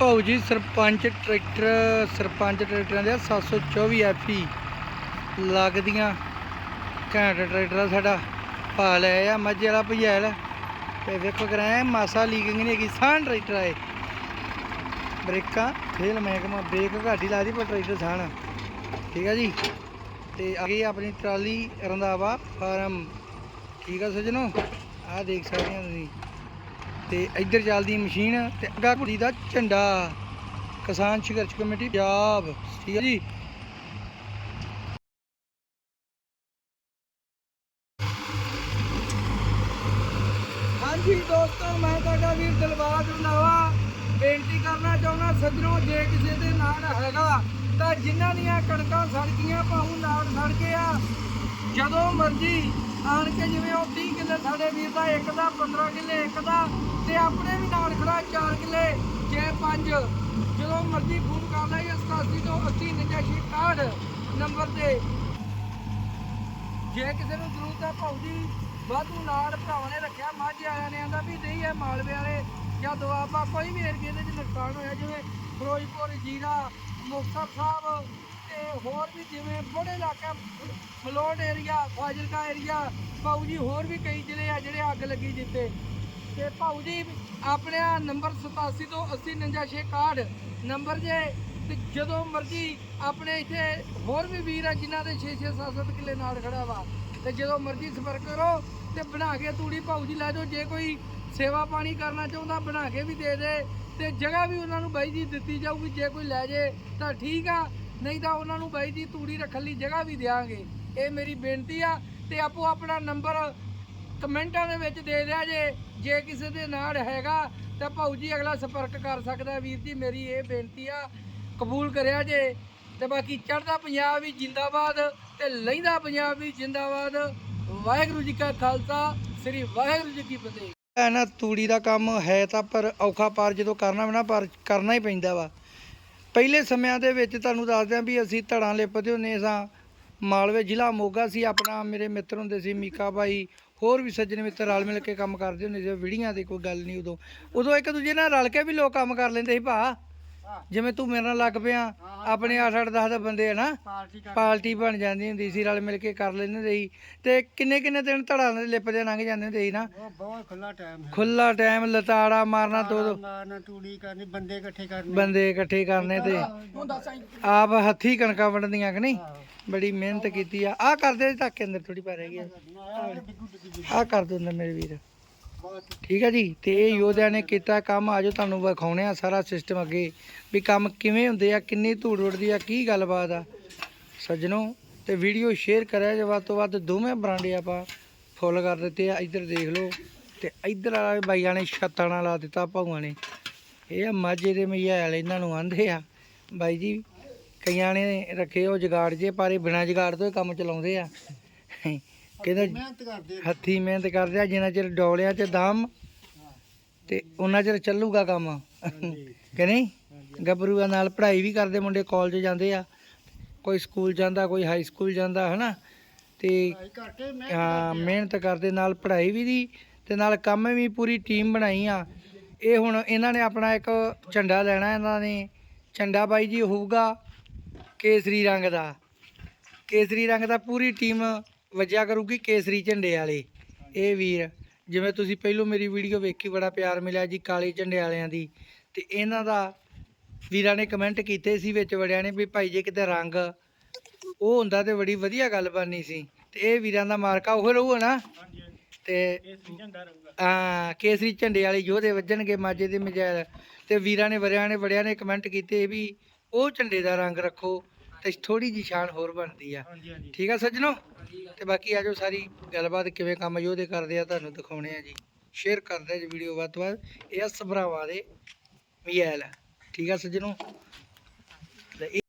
ਭਾਊ ਜੀ, ਸਰਪੰਚ ਟਰੈਕਟਰ, ਸਰਪੰਚ ਟਰੈਕਟਰਾਂ ਦੇ 724 ਐਫਈ ਲੱਗਦੀਆਂ। ਘੈਂਟ ਟਰੈਕਟਰ ਸਾਡਾ, ਪਾ ਲਿਆ ਆ ਮੱਝ ਵਾਲਾ ਭਜੈਲ। ਤੇ ਵੇਖੋ ਕਰਾਂ ਮਾਸਾ ਲੀਕਿੰਗ ਨਹੀਂ ਹੈਗੀ ਸਾਨ ਟਰੈਕਟਰ ਆਏ ਬ੍ਰੇਕਾਂ, ਫੇਲ ਮਹਿਕਮਾ ਬ੍ਰੇਕ ਘੱਟ ਹੀ ਲਾਦੀ ਪਰ ਟਰੈਕਟਰ ਸਾਨ ਠੀਕ ਆ ਜੀ? ਤੇ ਅੱਗੇ ਆਪਣੀ ਟਰਾਲੀ ਰੰਧਾਵਾ ਫਾਰਮ। ਠੀਕ ਆ ਸਜਣੋ? ਆਹ ਦੇਖ ਸਕਦੇ ਹੋ ਤੁਸੀਂ। ਤੇ ਇੱਧਰ ਚੱਲਦੀ ਮਸ਼ੀਨ ਤੇ ਅੱਗਾ ਕੁੜੀ ਦਾ ਝੰਡਾ। ਕਿਸਾਨ ਸੰਘਰਸ਼ ਕਮੇਟੀ ਪੰਜਾਬ, ਠੀਕ ਹੈ ਜੀ। ਹਾਂਜੀ ਦੋਸਤੋ, ਮੈਂ ਤੁਹਾਡਾ ਵੀਰ ਦਿਲਬਾਗ ਰੰਧਾਵਾ। ਬੇਨਤੀ ਕਰਨਾ ਚਾਹੁੰਦਾ, ਸੱਜਣੋ, ਜੇ ਕਿਸੇ ਦੇ ਨਾਲ ਹੈਗਾ, ਤਾਂ ਜਿਨ੍ਹਾਂ ਦੀਆਂ ਕਣਕਾਂ ਸੜ ਗਈਆਂ ਭਾਉ ਨਾਲ ਸੜ ਗਏ ਜਦੋਂ ਮਰਜ਼ੀ ਆਣ ਕੇ ਜਿਵੇਂ ਉਹ 30 ਕਿੱਲੇ ਸਾਡੇ ਵੀਰ ਦਾ ਇੱਕ ਦਾ 15 ਕਿੱਲੇ ਇੱਕ ਦਾ ਤੇ ਆਪਣੇ ਵੀ ਨਾਲ ਖੜਾ 4 ਕਿੱਲੇ, ਜੇ 5 ਜਦੋਂ ਮਰਜ਼ੀ ਫੋਨ ਕਰ ਲੈ 87 ਤੋਂ 80 69 ਨੰਬਰ ਤੇ। ਜੇ ਕਿਸੇ ਨੂੰ ਜ਼ਰੂਰਤ ਹੈ ਭਾਉ ਜੀ ਵਾਧੂ ਨਾਲ ਭਰਾਵਾਂ ਨੇ ਰੱਖਿਆ, ਮੱਝ ਆਇਆ ਨੇ ਆਂਦਾ ਵੀ ਨਹੀਂ ਹੈ ਮਾਲਵੇ ਵਾਲੇ ਜਾਂ ਦੁਆਬਾ ਕੋਈ ਵੀ ਏਰੀਏ ਦੇ ਵਿੱਚ ਨੁਕਸਾਨ ਹੋਇਆ, ਜਿਵੇਂ ਫਿਰੋਜ਼ਪੁਰ, ਜੀਰਾ, ਮੁਕਤਸਰ ਸਾਹਿਬ ਤੇ ਹੋਰ ਵੀ ਜਿਵੇਂ ਬੜੇ ਇਲਾਕੇ, ਮਲੋਟ ਏਰੀਆ ਫਾਜ਼ਿਲਕਾ ਏਰੀਆ ਭਾਊ ਜੀ ਹੋਰ ਵੀ ਕਈ ਜ਼ਿਲ੍ਹੇ ਆ ਜਿਹੜੇ ਅੱਗ ਲੱਗੀ ਜਿੱਤੇ ਤੇ ਭਾਊ ਜੀ, ਆਪਣੇ ਆਹ ਨੰਬਰ 87 ਤੋਂ 80 61 ਨੰਬਰ ਜੇ, ਤੇ ਜਦੋਂ ਮਰਜ਼ੀ ਆਪਣੇ ਇੱਥੇ ਹੋਰ ਵੀ ਵੀਰ ਆ ਜਿਨ੍ਹਾਂ ਦੇ 6 6 7 7 ਕਿੱਲੇ ਨਾਲ ਖੜਾ ਵਾ, ਤੇ ਜਦੋਂ ਮਰਜ਼ੀ ਸੰਪਰਕ ਕਰੋ ਤੇ ਬਣਾ ਕੇ ਤੂੜੀ ਭਾਊ ਜੀ ਲੈ ਜਾਓ, ਜੇ ਕੋਈ ਸੇਵਾ ਪਾਣੀ ਕਰਨਾ ਚਾਹੁੰਦਾ, ਬਣਾ ਕੇ ਵੀ ਦੇ ਦੇ ਤੇ ਜਗ੍ਹਾ ਵੀ ਉਹਨਾਂ ਨੂੰ ਬਾਈ ਜੀ ਦਿੱਤੀ ਜਾਊਗੀ, ਜੇ ਕੋਈ ਲੈ ਜੇ ਤਾਂ ਠੀਕ ਆ, ਨਹੀਂ ਤਾਂ ਉਹਨਾਂ ਨੂੰ ਬਾਈ ਜੀ ਤੂੜੀ ਰੱਖਣ ਲਈ ਜਗ੍ਹਾ ਵੀ ਦਿਆਂਗੇ। ਇਹ ਮੇਰੀ ਬੇਨਤੀ ਆ ਤੇ ਆਪੋ ਆਪਣਾ ਨੰਬਰ ਕਮੈਂਟਾਂ ਦੇ ਵਿੱਚ ਦੇ ਦਿਆ ਜੇ ਜੇ ਕਿਸੇ ਦੇ ਨਾਲ ਹੈਗਾ ਤਾਂ ਭਾਊ ਜੀ ਅਗਲਾ ਸੰਪਰਕ ਕਰ ਸਕਦਾ ਵੀਰ ਜੀ, ਮੇਰੀ ਇਹ ਬੇਨਤੀ ਆ, ਕਬੂਲ ਕਰਿਆ ਜੇ ਤੇ ਬਾਕੀ ਚੜ੍ਹਦਾ ਪੰਜਾਬ ਵੀ ਜਿੰਦਾਬਾਦ ਤੇ ਲਹਿੰਦਾ ਪੰਜਾਬ ਵੀ ਜਿੰਦਾਬਾਦ। ਵਾਹਿਗੁਰੂ ਜੀ ਕਾ ਖਾਲਸਾ, ਸ੍ਰੀ ਵਾਹਿਗੁਰੂ ਜੀ ਕੀ ਫਤਿਹ। ਨਾ ਤੂੜੀ ਦਾ ਕੰਮ ਹੈ ਤਾਂ ਪਰ ਔਖਾ ਪਰ ਜਦੋਂ ਕਰਨਾ ਵੀ ਨਾ ਪਰ, ਕਰਨਾ ਹੀ ਪੈਂਦਾ ਵਾ। ਪਹਿਲੇ ਸਮਿਆਂ ਦੇ ਵਿੱਚ ਤੁਹਾਨੂੰ ਦੱਸਦੇ ਆ ਵੀ ਅਸੀਂ ਧੜਾਂ ਲਿਪਦੇ ਹੁੰਦੇ ਸਾਂ। ਮਾਲਵੇ ਜ਼ਿਲ੍ਹਾ ਮੋਗਾ ਸੀ, ਆਪਣਾ ਮੇਰੇ ਮਿੱਤਰ ਹੁੰਦੇ ਸੀ ਮੀਕਾ ਭਾਈ ਹੋਰ ਵੀ ਸੱਜਣ ਮਿੱਤਰ ਰਲ ਮਿਲ ਕੇ ਕੰਮ ਕਰਦੇ ਹੁੰਦੇ ਸੀ ਵਿੜੀਆਂ ਦੀ ਕੋਈ ਗੱਲ ਨਹੀਂ ਉਦੋਂ। ਉਦੋਂ ਇੱਕ ਦੂਜੇ ਨਾਲ ਰਲ ਕੇ ਵੀ ਲੋਕ ਕੰਮ ਕਰ ਲੈਂਦੇ ਸੀ ਭਾ। ਜਿਵੇਂ ਤੂੰ ਮੇਰੇ ਨਾਲ ਲੱਗ ਪਿਆ ਆਪਣੇ 8 8 10 ਬੰਦੇ ਆ ਨਾ ਪਾਰਟੀ ਬਣ ਜਾਂਦੀ ਹੁੰਦੀ ਸੀ ਰਲ ਮਿਲ ਕੇ ਕਰ ਲੈਂਦੇ ਹੁੰਦੇ ਸੀ। ਤੇ ਕਿੰਨੇ ਕਿੰਨੇ ਦਿਨ ਧੜਾਂ ਦੇ ਲਿਪਦੇ ਲੰਘ ਜਾਂਦੇ ਹੁੰਦੇ ਸੀ ਨਾ? ਬਹੁਤ ਖੁੱਲਾ ਟਾਈਮ ਹੈ ਖੁੱਲਾ ਟਾਈਮ ਲਤਾੜਾ ਮਾਰਨਾ ਦੋ ਦੋ ਮਾਰਨਾ ਤੂੜੀ ਕਰਨੀ ਬੰਦੇ ਇਕੱਠੇ ਕਰਨੇ। ਬੰਦੇ ਇਕੱਠੇ ਕਰਨੇ ਤੇ। ਆਪ ਹੱਥੀ ਕਣਕਾਂ ਵੰਡਦੀਆਂ ਕਿ ਨਹੀਂ? ਬੜੀ ਮਿਹਨਤ ਕੀਤੀ ਆ। ਆ ਕਰਦੇ ਧੱਕ ਕੇ ਅੰਦਰ ਥੋੜੀ ਪਾ ਰਹਿ ਗਈ ਆ ਕਰ ਦੋ ਅੰਦਰ ਮੇਰੇ ਵੀਰ। ਠੀਕ ਹੈ ਜੀ, ਤੇ ਇਹ ਯੋਧਿਆਂ ਨੇ ਕੀਤਾ ਕੰਮ ਆਜੋ ਤੁਹਾਨੂੰ ਵਿਖਾਉਣੇ ਆ ਸਾਰਾ ਸਿਸਟਮ ਅੱਗੇ, ਵੀ ਕੰਮ ਕਿਵੇਂ ਹੁੰਦੇ ਆ, ਕਿੰਨੀ ਧੂੜ ਉੱਡਦੀ ਆ, ਕੀ ਗੱਲਬਾਤ ਆ। ਸੱਜਣੋ, ਤੇ ਵੀਡੀਓ ਸ਼ੇਅਰ ਕਰਿਆ ਜੇ, ਵੱਧ ਤੋਂ ਵੱਧ ਦੋਵੇਂ ਬਰਾਂਡੇ ਆਪਾਂ ਫੁੱਲ ਕਰ ਦਿੱਤੇ ਆ, ਇੱਧਰ ਦੇਖ ਲਓ, ਤੇ ਇੱਧਰ ਵਾਲੇ ਬਾਈਆਂ ਨੇ ਛੱਤਾਂ ਨਾਲ ਲਾ ਦਿੱਤਾ ਭਾਊਆਂ ਨੇ। ਇਹ ਆ ਮਾਝੇ ਦੇ ਮਈਆਲ ਇਹਨਾਂ ਨੂੰ ਆਂਦੇ ਆ। ਬਾਈ ਜੀ, ਕਈਆਂ ਨੇ ਰੱਖੇ ਉਹ ਜਗਾੜ ਜੇ, ਪਰ ਇਹ ਬਿਨਾਂ ਜਗਾੜ ਤੋਂ ਹੀ ਕੰਮ ਚਲਾਉਂਦੇ ਆ। ਕਹਿੰਦੇ ਮਿਹਨਤ ਕਰਦੇ ਆ। ਹੱਥੀ ਮਿਹਨਤ ਕਰਦੇ ਆ ਜਿੰਨਾ ਚਿਰ ਡੋਲਿਆਂ 'ਚ ਦਮ ਤੇ ਉਹਨਾਂ ਚਿਰ ਚੱਲੂਗਾ ਕੰਮ। ਕਿ ਨਹੀਂ? ਗੱਭਰੂਆਂ ਨਾਲ ਪੜ੍ਹਾਈ ਵੀ ਕਰਦੇ ਮੁੰਡੇ ਕਾਲਜ ਜਾਂਦੇ ਆ। ਕੋਈ ਸਕੂਲ ਜਾਂਦਾ ਕੋਈ ਹਾਈ ਸਕੂਲ ਜਾਂਦਾ ਹਨਾ? ਤੇ ਭਾਈ ਘਾਟੇ ਹਾਂ ਮਿਹਨਤ ਕਰਦੇ ਨਾਲ ਪੜ੍ਹਾਈ ਵੀ ਦੀ ਤੇ ਨਾਲ ਕੰਮ ਵੀ ਪੂਰੀ ਟੀਮ ਬਣਾਈ ਆ। ਇਹ ਹੁਣ ਇਹਨਾਂ ਨੇ ਆਪਣਾ ਇੱਕ ਝੰਡਾ ਲੈਣਾ ਇਹਨਾਂ ਨੇ। ਝੰਡਾ ਬਾਈ ਜੀ ਹੋਊਗਾ ਕੇਸਰੀ ਰੰਗ ਦਾ। ਕੇਸਰੀ ਰੰਗ ਦਾ ਪੂਰੀ ਟੀਮ ਵਜਿਆ ਕਰੂਗੀ ਕੇਸਰੀ ਝੰਡੇ ਵਾਲੇ। ਇਹ ਵੀਰ ਜਿਵੇਂ ਤੁਸੀਂ ਪਹਿਲੋਂ ਮੇਰੀ ਵੀਡੀਓ ਵੇਖੀ ਬੜਾ ਪਿਆਰ ਮਿਲਿਆ ਜੀ ਕਾਲੇ ਝੰਡੇ ਵਾਲਿਆਂ ਦੀ। ਤੇ ਇਹਨਾਂ ਦਾ ਵੀਰਾਂ ਨੇ ਕਮੈਂਟ ਕੀਤੇ ਸੀ ਵਿੱਚ ਵੜਿਆ ਨੇ ਵੀ ਭਾਈ ਜੇ ਕਿਤੇ ਰੰਗ ਉਹ ਹੁੰਦਾ ਤੇ ਬੜੀ ਵਧੀਆ ਗੱਲ ਬਣਨੀ ਸੀ। ਤੇ ਇਹ ਵੀਰਾਂ ਦਾ ਮਾਰਕਾ ਉਹ ਰਹੂਗਾ ਨਾ ਤੇ ਹਾਂ ਕੇਸਰੀ ਝੰਡੇ ਵਾਲੇ ਯੋਧੇ ਵੱਜਣਗੇ ਮਾਝੇ ਦੇ ਮਜੈਲ ਤੇ ਵੀਰਾਂ ਨੇ ਵਰਿਆਂ ਨੇ ਬੜਿਆਂ ਨੇ ਕਮੈਂਟ ਕੀਤੇ ਵੀ ਉਹ ਝੰਡੇ ਦਾ ਰੰਗ ਰੱਖੋ। ਤੇ ਥੋੜੀ ਜੀ ਸ਼ਾਨ ਹੋਰ ਬਣਦੀ ਆ। ਠੀਕ ਆ ਸੱਜਣੋ? ਤੇ ਬਾਕੀ ਆਜੋ ਸਾਰੀ ਗੱਲਬਾਤ ਕਿਵੇਂ ਕੰਮ ਯੋਧੇ ਕਰਦੇ ਆ ਤੁਹਾਨੂੰ ਦਿਖਾਉਣੇ ਆ ਜੀ। ਸ਼ੇਅਰ ਕਰਦੇ ਜੀ ਵੀਡੀਓ ਵੱਧ ਤੋਂ ਵੱਧ। ਇਹ ਆ ਸਭਰਾਵਾਂ ਦੇ ਮਜੈਲ ਠੀਕ ਆ ਸੱਜਣੋ?